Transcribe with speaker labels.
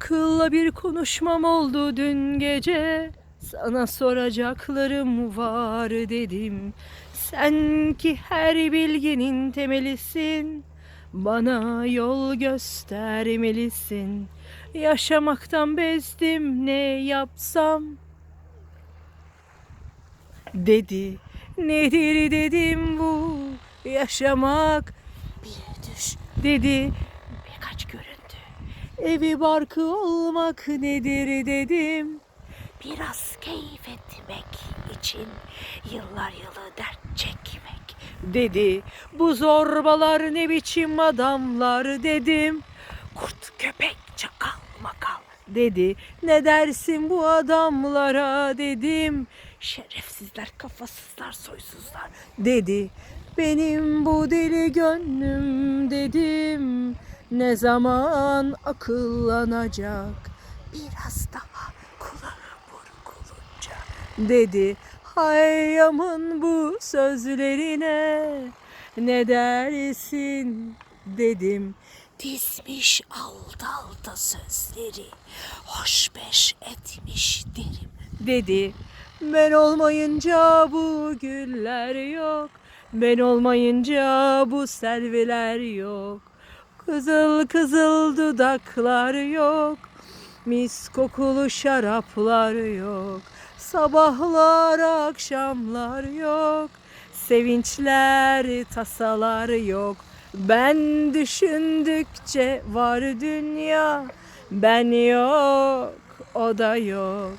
Speaker 1: Akılla bir konuşmam oldu dün gece. Sana soracaklarım var dedim. Sen ki her bilginin temelisin. Bana yol göstermelisin. Yaşamaktan bezdim ne yapsam? Dedi nedir dedim bu? Yaşamak bir düş. Dedi Evi barkı olmak nedir dedim. Biraz keyif etmek için yıllar yılı dert çekmek dedi. Bu zorbalar ne biçim adamlar dedim. Kurt köpek çakal makal dedi. Ne dersin bu adamlara dedim. Şerefsizler kafasızlar soysuzlar dedi. Benim bu deli gönlüm dedim Ne zaman akıllanacak? Biraz daha kulağı burkulunca Dedi Hayyamın bu sözlerine. Ne dersin? Dedim Dizmiş alt alta sözleri Hoş beş etmiş derim dedi. Ben olmayınca bu güller yok Ben olmayınca bu selviler yok Kızıl kızıl dudaklar yok Mis kokulu şaraplar yok. Sabahlar akşamlar yok Sevinçler tasalar yok. Ben düşündükçe var dünya Ben yok o da yok